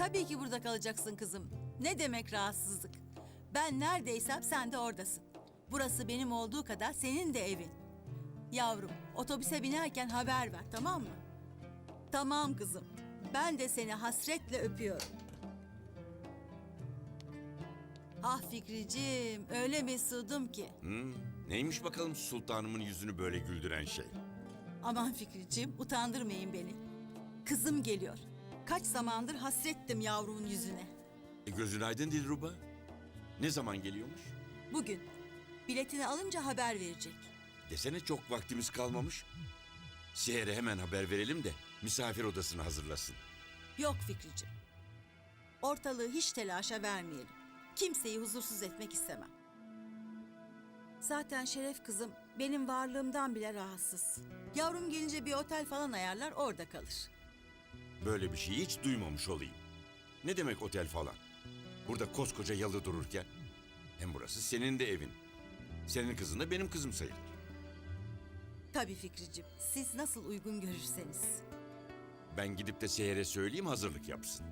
Tabii ki burada kalacaksın kızım. Ne demek rahatsızlık? Ben neredeysem sen de oradasın. Burası benim olduğu kadar senin de evin. Yavrum, otobüse binerken haber ver, tamam mı? Tamam kızım. Ben de seni hasretle öpüyorum. Ah Fikricim, öyle mesudum ki. Hmm, neymiş bakalım sultanımın yüzünü böyle güldüren şey? Aman Fikricim, utandırmayın beni. Kızım geliyor. Kaç zamandır hasrettim yavrumun yüzüne. E, gözün aydın Dilruba. Ne zaman geliyormuş? Bugün biletini alınca haber verecek. Desene çok vaktimiz kalmamış. Seher'e hemen haber verelim de misafir odasını hazırlasın. Yok Fikricim. Ortalığı hiç telaşa vermeyelim. Kimseyi huzursuz etmek istemem. Zaten Şeref kızım benim varlığımdan bile rahatsız. Yavrum gelince bir otel falan ayarlar orada kalır. Böyle bir şey hiç duymamış olayım. Ne demek otel falan? Burada koskoca yalı dururken. Hem burası senin de evin. Senin kızın da benim kızım sayılır. Tabii Fikricim siz nasıl uygun görürseniz. Ben gidip de Seher'e söyleyeyim hazırlık yapsın.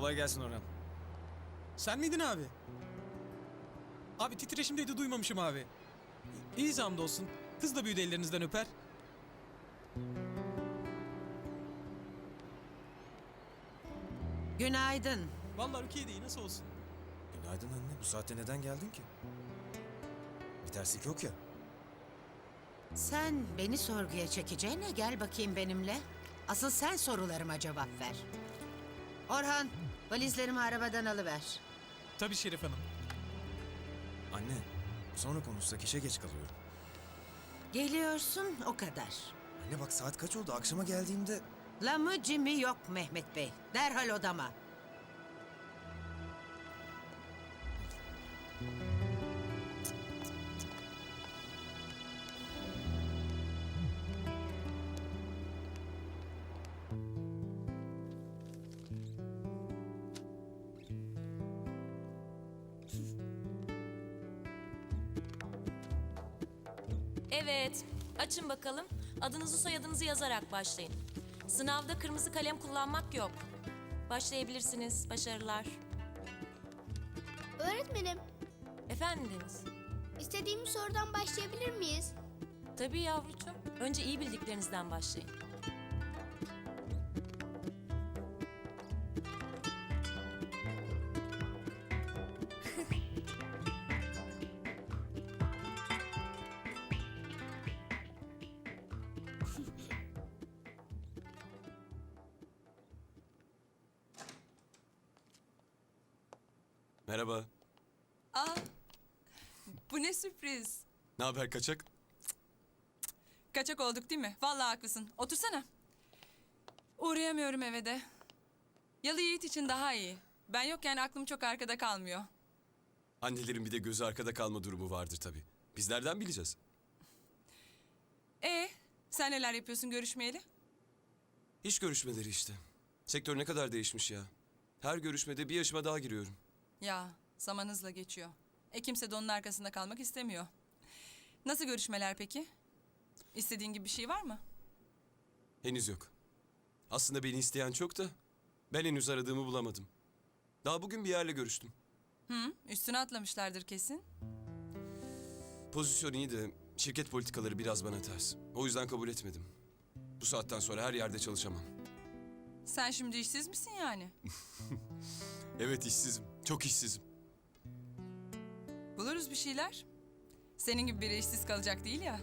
Kolay gelsin Orhan. Sen miydin abi? Abi titreşimdeydi duymamışım abi. İyi hamdolsun. Kız da büyüdü ellerinizden öper. Günaydın. Vallahi Rukiye de iyi nasıl olsun. Günaydın anne. Bu saatte neden geldin ki? Bir terslik yok ya. Sen beni sorguya çekeceğine gel bakayım benimle. Asıl sen sorularıma cevap ver. Orhan, valizlerimi arabadan alıver. Tabii Şerif Hanım. Anne, sonra konuşsak işe geç kalıyorum. Geliyorsun o kadar. Anne bak saat kaç oldu? Akşama geldiğimde... Lamı cimi yok Mehmet Bey. Derhal odama. Evet, açın bakalım. Adınızı soyadınızı yazarak başlayın. Sınavda kırmızı kalem kullanmak yok. Başlayabilirsiniz. Başarılar. Öğretmenim, Efendim Deniz? istediğim sorudan başlayabilir miyiz? Tabii yavrucuğum. Önce iyi bildiklerinizden başlayın. Merhaba. Aa, bu ne sürpriz. Ne haber kaçak? Kaçak olduk değil mi? Vallahi haklısın. Otursana. Uğrayamıyorum eve de. Yalı Yiğit için daha iyi. Ben yokken aklım çok arkada kalmıyor. Annelerin bir de gözü arkada kalma durumu vardır tabii. Biz nereden bileceğiz? E, sen neler yapıyorsun görüşmeyeli? İş görüşmeleri işte. Sektör ne kadar değişmiş ya. Her görüşmede bir yaşıma daha giriyorum. Ya, zaman hızla geçiyor. E kimse de onun arkasında kalmak istemiyor. Nasıl görüşmeler peki? İstediğin gibi bir şey var mı? Henüz yok. Aslında beni isteyen çok da ben henüz aradığımı bulamadım. Daha bugün bir yerle görüştüm. Hı, üstüne atlamışlardır kesin. Pozisyon iyi de şirket politikaları biraz bana ters. O yüzden kabul etmedim. Bu saatten sonra her yerde çalışamam. Sen şimdi işsiz misin yani? Evet işsizim. Çok işsizim. Buluruz bir şeyler. Senin gibi biri işsiz kalacak değil ya.